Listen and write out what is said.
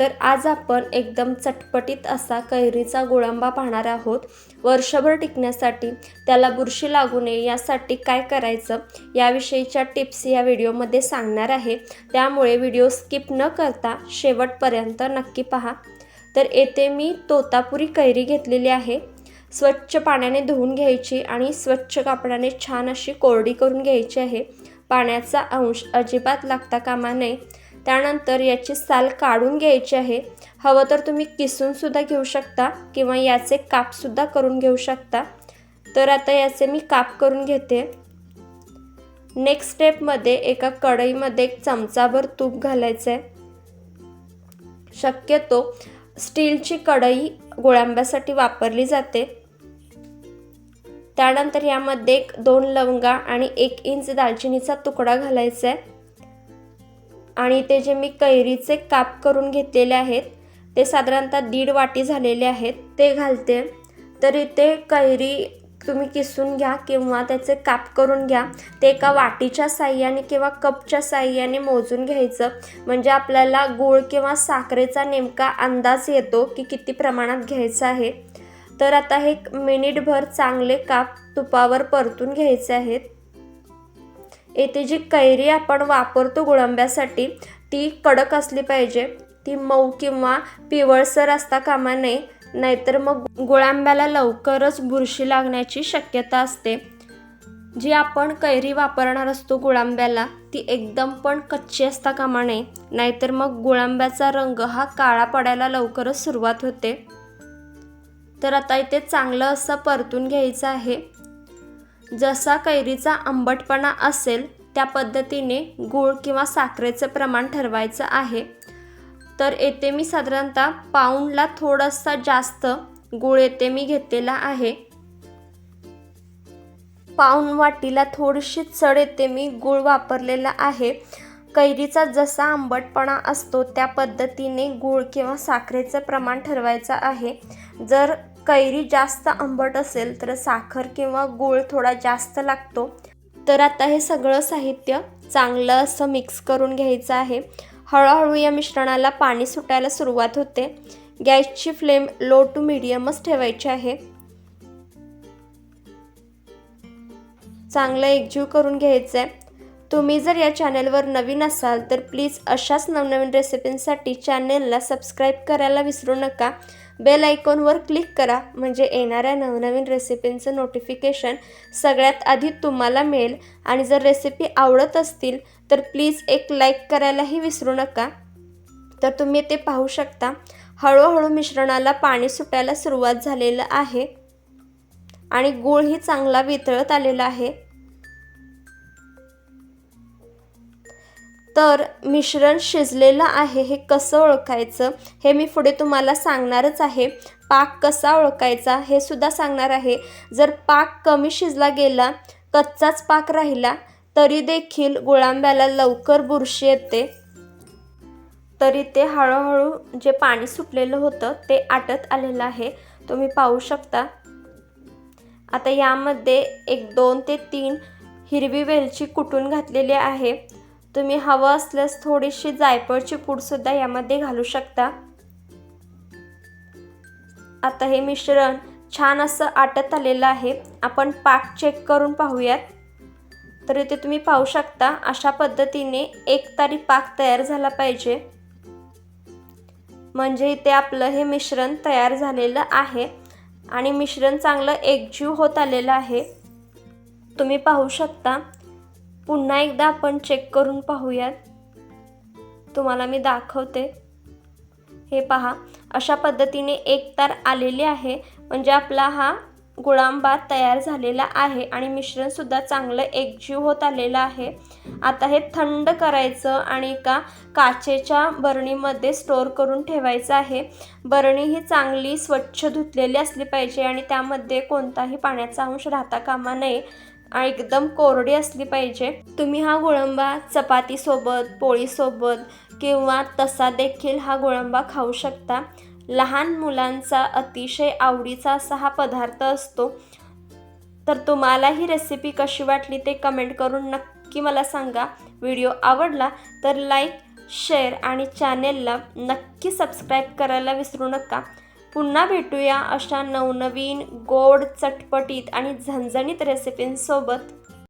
तर आज आपण एकदम चटपटीत असा कैरीचा गोळंबा पाहणार आहोत. वर्षभर टिकण्यासाठी त्याला बुरशी लागू नये यासाठी काय करायचं याविषयीच्या टिप्स या व्हिडिओमध्ये सांगणार आहे. त्यामुळे व्हिडिओ स्किप न करता शेवटपर्यंत नक्की पहा. तर येथे मी तोतापुरी कैरी घेतलेली आहे. स्वच्छ पाण्याने धुवून घ्यायची आणि स्वच्छ कापडाने छान अशी कोरडी करून घ्यायची आहे. पाण्याचा अंश अजिबात लागता कामा नये. त्यानंतर याची साल काढून घ्यायची आहे. हवं तर तुम्ही किसूनसुद्धा घेऊ शकता किंवा याचे कापसुद्धा करून घेऊ शकता. तर आता याचे मी काप करून घेते. नेक्स्ट स्टेपमध्ये एका कढईमध्ये एक चमचाभर तूप घालायचं आहे शक्यतो स्टीलची कढई गोळ्यांब्यासाठी वापरली जाते. त्यानंतर यामध्ये एक दोन लवंगा आणि एक इंच दालचिनीचा तुकडा घालायचा आहे आणि ते जे मी कैरीचे काप करून घेतलेले आहेत ते साधारणतः दीड वाटी झालेले आहेत ते घालते. तर इथे कैरी तुम्ही किसून घ्या किंवा त्याचे काप करून घ्या ते एका वाटीच्या साह्याने किंवा कपच्या साह्याने मोजून घ्यायचं. म्हणजे आपल्याला गूळ किंवा साखरेचा नेमका अंदाज येतो की किती प्रमाणात घ्यायचं आहे. तर आता हे मिनिटभर चांगले काप तुपावर परतून घ्यायचे आहेत. येथे जी कैरी आपण वापरतो गुळंब्यासाठी ती कडक असली पाहिजे. ती मऊ किंवा पिवळसर असता कामा नये. नाहीतर मग गुळांब्याला लवकरच बुरशी लागण्याची शक्यता असते. जी आपण कैरी वापरणार असतो गुळांब्याला ती एकदम पण कच्ची असता कामा नये. नाहीतर मग गुळांब्याचा रंग हा काळा पडायला लवकरच सुरुवात होते. तर आता इथे चांगलं असं परतून घ्यायचं आहे. जसा कैरीचा आंबटपणा असेल त्या पद्धतीने गूळ किंवा साखरेचं प्रमाण ठरवायचं आहे. तर येथे मी साधारणतः पाऊंडला थोडासा जास्त गूळ येथे मी घेतलेला आहे. पाऊण वाटीला थोडीशी चढ येते मी गूळ वापरलेला आहे. कैरीचा जसा आंबटपणा असतो त्या पद्धतीने गूळ किंवा साखरेचं प्रमाण ठरवायचं आहे. जर कैरी जास्त आंबट असेल तर साखर किंवा गूळ थोडा जास्त लागतो. तर आता हे सगळं साहित्य चांगलं असं मिक्स करून घ्यायचं आहे. हळूहळू या मिश्रणाला पाणी सुटायला सुरुवात होते. गॅसची फ्लेम लो टू मिडियमच ठेवायची आहे. चांगलं एकजीव करून घ्यायचं आहे तुम्ही जर या चॅनलवर नवीन असाल तर प्लीज अशाच नवनवीन रेसिपींसाठी चॅनेलला सबस्क्राईब करायला विसरू नका. बेल आयकॉनवर क्लिक करा. म्हणजे येणाऱ्या नवनवीन रेसिपींचं नोटिफिकेशन सगळ्यात आधी तुम्हाला मिळेल. आणि जर रेसिपी आवडत असतील तर प्लीज एक लाईक करायलाही विसरू नका. तर तुम्ही ते पाहू शकता. हळूहळू मिश्रणाला पाणी सुटायला सुरुवात झालेलं आहे. आणि गूळही चांगला वितळत आलेला आहे. तर मिश्रण शिजलेलं आहे हे कसं ओळखायचं? हे मी पुढे तुम्हाला सांगणारच आहे. पाक कसा ओळखायचा हे सुद्धा सांगणार आहे. जर पाक कमी शिजला गेला कच्चाच पाक राहिला तरी देखील गुळांब्याला लवकर बुरशी येते. तरी ते हळूहळू जे पाणी सुटलेलं होतं ते आटत आलेलं आहे. तुम्ही पाहू शकता. आता यामध्ये एक दोन ते तीन हिरवी वेलची कुटून घातलेली आहे. तुम्ही हवं असल्यास थोडीशी जायफळची पूडसुद्धा यामध्ये घालू शकता. आता हे मिश्रण छान असं आटत आलेलं आहे. आपण पाक चेक करून पाहूयात. तर इथे तुम्ही पाहू शकता अशा पद्धतीने एक तारी पाक तयार झाला पाहिजे. म्हणजे इथे आपलं हे मिश्रण तयार झालेलं आहे आणि मिश्रण चांगलं एकजीव होत आलेलं आहे. तुम्ही पाहू शकता पुन्हा एकदा आपण चेक करून पाहूयात. तुम्हाला मी दाखवते. हे पहा अशा पद्धतीने एक तार आलेली आहे. म्हणजे आपला हा गुळांबा तयार झालेला आहे आणि मिश्रणसुद्धा चांगलं एकजीव होत आलेलं आहे. आता हे थंड करायचं आणि एका काचेच्या बरणीमध्ये स्टोअर करून ठेवायचं आहे. बरणी ही चांगली स्वच्छ धुतलेली असली पाहिजे आणि त्यामध्ये कोणताही पाण्याचा अंश राहता कामा नये. एकदम कोरडी असली पाहिजे. तुम्ही हा गोळंबा चपातीसोबत पोळीसोबत किंवा तसा देखील हा गोळंबा खाऊ शकता. लहान मुलांचा अतिशय आवडीचा असा हा पदार्थ असतो. तर तुम्हाला ही रेसिपी कशी वाटली ते कमेंट करून नक्की मला सांगा. व्हिडिओ आवडला तर लाईक शेअर आणि चॅनेलला नक्की सबस्क्राईब करायला विसरू नका. पुन्हा भेटूया अशा नवनवीन गोड चटपटीत आणि झणझणीत रेसिपींसोबत